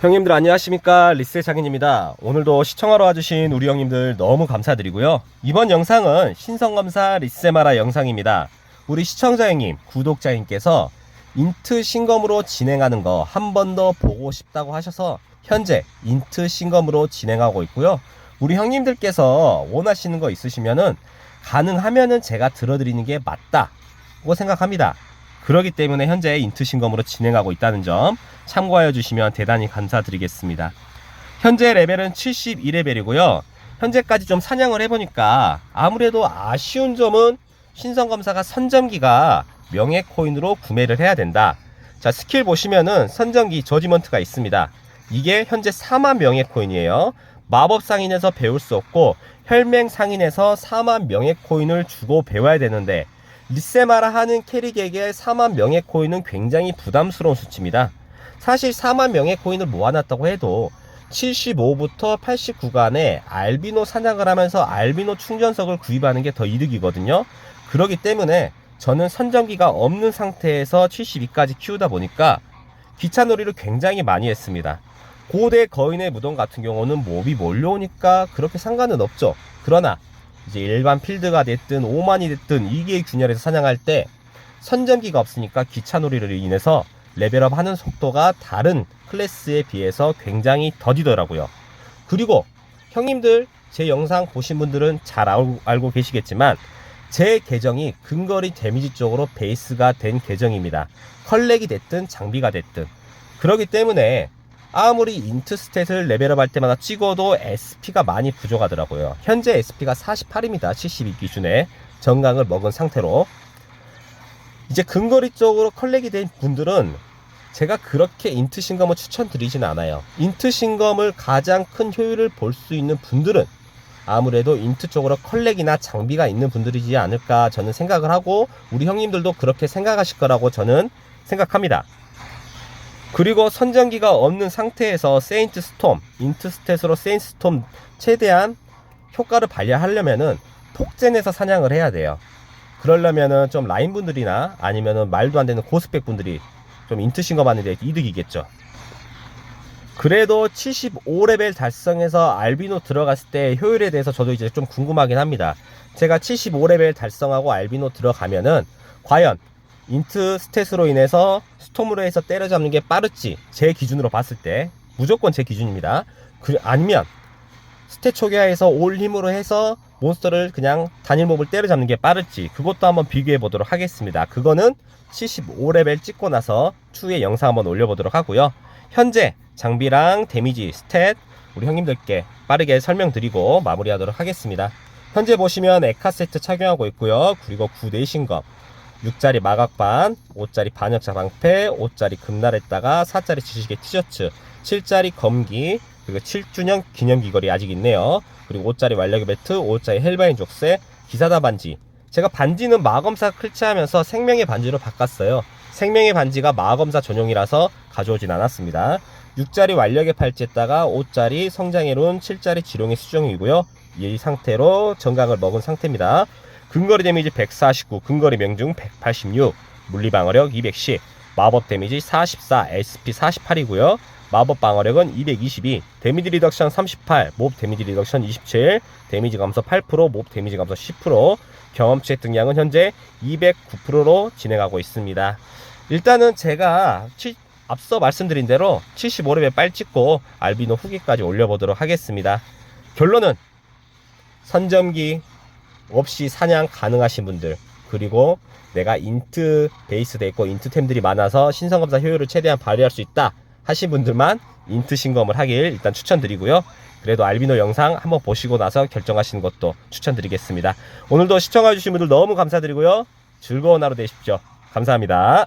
형님들 안녕하십니까? 리스의 장인입니다. 오늘도 시청하러 와주신 우리 형님들 너무 감사드리고요. 이번 영상은 신성검사 리세마라 영상입니다. 우리 시청자 형님 구독자 형님께서 인트 신검으로 진행하는 거 한 번 더 보고 싶다고 하셔서 현재 인트 신검으로 진행하고 있고요. 우리 형님들께서 원하시는 거 있으시면은 가능하면은 제가 들어드리는 게 맞다고 생각합니다 그러기 때문에 현재 인트 신검으로 진행하고 있다는 점 참고하여 주시면 대단히 감사드리겠습니다. 현재 레벨은 71레벨이고요. 현재까지 좀 사냥을 해보니까 아무래도 아쉬운 점은 신성검사가 선점기가 명예 코인으로 구매를 해야 된다. 자, 스킬 보시면은 선점기 저지먼트가 있습니다. 이게 현재 4만 명예 코인이에요. 마법 상인에서 배울 수 없고 혈맹 상인에서 4만 명예 코인을 주고 배워야 되는데 리세마라 하는 캐릭에게 4만 명예 코인은 굉장히 부담스러운 수치입니다. 사실 4만 명의 코인을 모아놨다고 해도 75부터 89간에 알비노 사냥을 하면서 알비노 충전석을 구입하는 게 더 이득이거든요. 그러기 때문에 저는 선정기가 없는 상태에서 72까지 키우다 보니까 기차놀이를 굉장히 많이 했습니다. 고대 거인의 무덤 같은 경우는 몹이 몰려오니까 그렇게 상관은 없죠. 그러나 이제 일반 필드가 됐든 오만이 됐든 이게 균열에서 사냥할 때 선점기가 없으니까 기차놀이를 인해서 레벨업 하는 속도가 다른 클래스에 비해서 굉장히 더디더라고요. 그리고 형님들 제 영상 보신 분들은 잘 알고 계시겠지만 제 계정이 근거리 데미지 쪽으로 베이스가 된 계정입니다. 컬렉이 됐든 장비가 됐든 그러기 때문에 아무리 인트 스탯을 레벨업 할 때마다 찍어도 SP가 많이 부족하더라고요. 현재 SP가 48입니다. 72 기준에 정강을 먹은 상태로 이제 근거리 쪽으로 컬렉이 된 분들은 제가 그렇게 인트 신검을 추천드리진 않아요. 인트 신검을 가장 큰 효율을 볼 수 있는 분들은 아무래도 인트 쪽으로 컬렉이나 장비가 있는 분들이지 않을까 저는 생각을 하고 우리 형님들도 그렇게 생각하실 거라고 저는 생각합니다. 그리고 선정기가 없는 상태에서 세인트 스톰, 인트 스탯으로 세인트 스톰 최대한 효과를 발휘하려면은 폭젠에서 사냥을 해야 돼요. 그러려면은 좀 라인 분들이나 아니면은 말도 안 되는 고스펙 분들이 좀 인트 신검하는 데 이득이겠죠. 그래도 75레벨 달성해서 알비노 들어갔을 때 효율에 대해서 저도 이제 좀 궁금하긴 합니다. 제가 75레벨 달성하고 알비노 들어가면은 과연 인트 스탯으로 인해서 스톰으로 해서 때려잡는 게 빠를지 제 기준으로 봤을 때 무조건 제 기준입니다. 그 아니면 스탯 초기화해서 올 힘으로 해서 몬스터를 그냥 단일 몹을 때려잡는 게 빠를지 그것도 한번 비교해 보도록 하겠습니다. 그거는 75레벨 찍고 나서 추후에 영상 한번 올려보도록 하고요. 현재 장비랑 데미지, 스탯 우리 형님들께 빠르게 설명드리고 마무리하도록 하겠습니다. 현재 보시면 에카 세트 착용하고 있고요. 그리고 9대 신검 6짜리 마각반, 5짜리 반역자 방패, 5짜리 금날에다가 4짜리 지식의 티셔츠, 7짜리 검기, 그리고 7주년 기념 귀걸이 아직 있네요. 그리고 5짜리 완력의 배트, 5짜리 헬바인 족쇄, 기사다 반지. 제가 반지는 마검사 클치하면서 생명의 반지로 바꿨어요. 생명의 반지가 마검사 전용이라서 가져오진 않았습니다. 6짜리 완력의 팔찌에다가 5짜리 성장의 룬, 7짜리 지룡의 수정이고요. 이 상태로 정강을 먹은 상태입니다. 근거리 데미지 149, 근거리 명중 186, 물리 방어력 210, 마법 데미지 44, SP 48이고요. 마법 방어력은 222, 데미지 리덕션 38, 몹 데미지 리덕션 27, 데미지 감소 8%, 몹 데미지 감소 10%, 경험치 획득량은 현재 209%로 진행하고 있습니다. 일단은 제가 치- 앞서 말씀드린 대로 75레벨 빨 찍고 알비노 후기까지 올려보도록 하겠습니다. 결론은 선점기 없이 사냥 가능하신 분들 그리고 내가 인트 베이스 돼 있고 인트템들이 많아서 신성검사 효율을 최대한 발휘할 수 있다 하신 분들만 인트 신검을 하길 일단 추천드리고요. 그래도 알비노 영상 한번 보시고 나서 결정하시는 것도 추천드리겠습니다. 오늘도 시청해주신 분들 너무 감사드리고요. 즐거운 하루 되십시오. 감사합니다.